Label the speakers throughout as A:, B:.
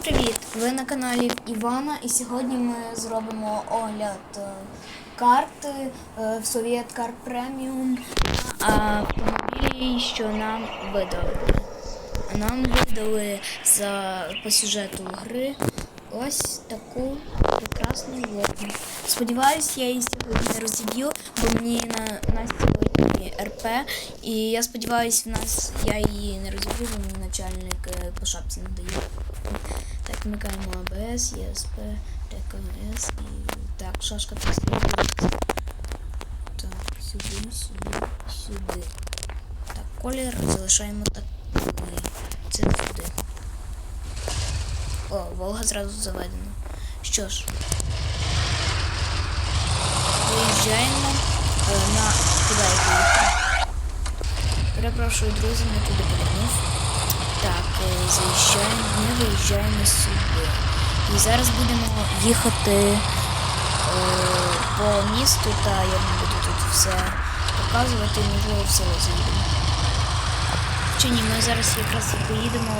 A: Всім привіт! Ви на каналі Івана і сьогодні ми зробимо огляд е, карти е, в Совєт Кар Преміум автомобілі, що нам видали. Нам видали за по сюжету гри ось таку прекрасну лодку. Сподіваюсь, я її сьогодні розіб'ю, бо мені на, на сьогодні РП. І я сподіваюся, в нас я її не розіб'ю, бо мені начальник е, по шапці не дає. Так, вмикаємо АБС, ЄСП, ТКС і так, шашка підслідується. Так, сюди, сюди, сюди. Так, колір залишаємо такий. Це сюди. О, Волга зразу заведена. Що ж, виїжджаємо е, на куди я? Перепрошую, друзі, не туди повернув. Так, е, заїжджаємо, ми виїжджаємо сюди. І зараз будемо їхати е, по місту, та я не буду тут все показувати, можливо, в село заїдемо. Чи ми зараз якраз поїдемо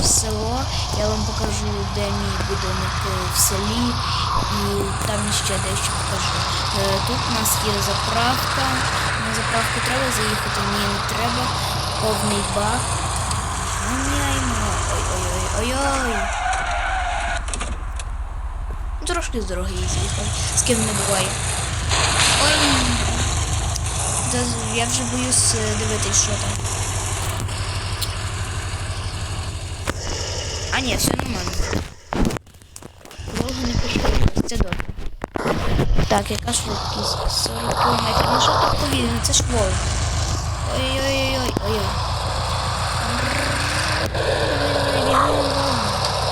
A: у село. Я вам покажу, де мій будинок в селі, і там ще дещо покажу. Е, Тут у нас є заправка. На заправку треба заїхати, ні, не треба. Повний бак. Ой-ой-ой-ой-ой. Трошки з дороги з'їхав. З ким не буває. Ой. Я вже боюсь е, дивитись, що там. А ні, все нормально. Довго не пошкодилось, це добре. Так, яка швидкість? 40 км. Ну що так повільно? Це ж Волга. Ой-ой-ой-ой. Ой-ой.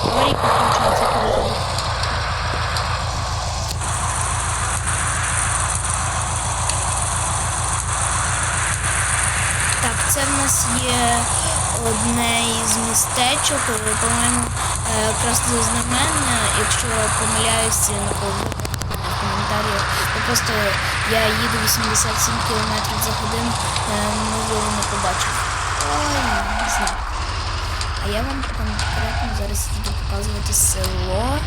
A: Аварійка включається коли. Так, це в нас є одне із містечок, е, по-моєму, е, якраз якщо я помиляюся, напевно в коментарях. Бо Просто я їду 87 км за годину, е, можливо, не побачив. Ой, знак. А я вам конкретно зараз буду показувати село,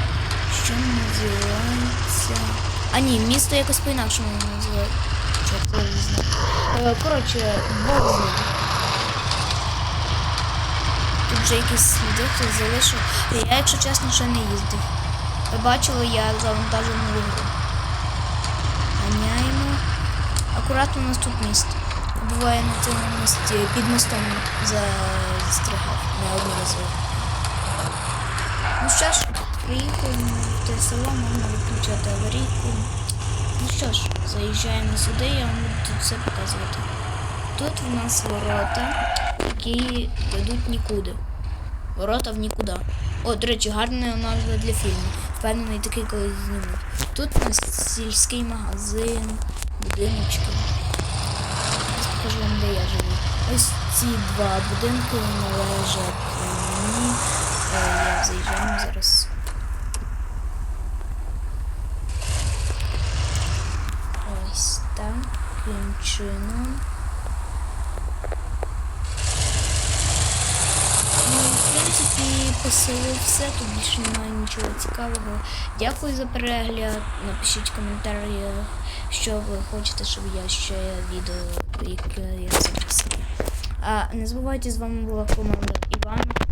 A: що називається. А ні, місто якось по-інакшому називається. Не знаю. Е, Коротше, Бог знає. Тут вже якісь сліди хтось залишив. Я, якщо чесно, ще не їздив. Ви бачили, я завантажив нову гру. Ганяємо. Акуратно у нас тут міст. Буває на цьому місці під мостом за- застрягав неодноразово. Ну що ж, приїхали в те село, можна відключати аварійку. Ну що ж, заїжджаємо сюди, я вам буду тут все показувати. Тут в нас ворота, які ведуть нікуди. Ворота в нікуди. О, до речі, гарна назва для фільму. Впевнений такий колись знімуть. Тут у нас сільський магазин, будиночки. Зараз покажу вам, де я живу. Ось ці два будинки належать мені. Е, Я заїжджаємо зараз. Ось так. Таким чином. Ну, в посили, все, тут більше немає нічого цікавого. Дякую за перегляд. Напишіть в коментарях, що ви хочете, щоб я ще відео, яке я записую. А не забувайте, з вами була команда Іван.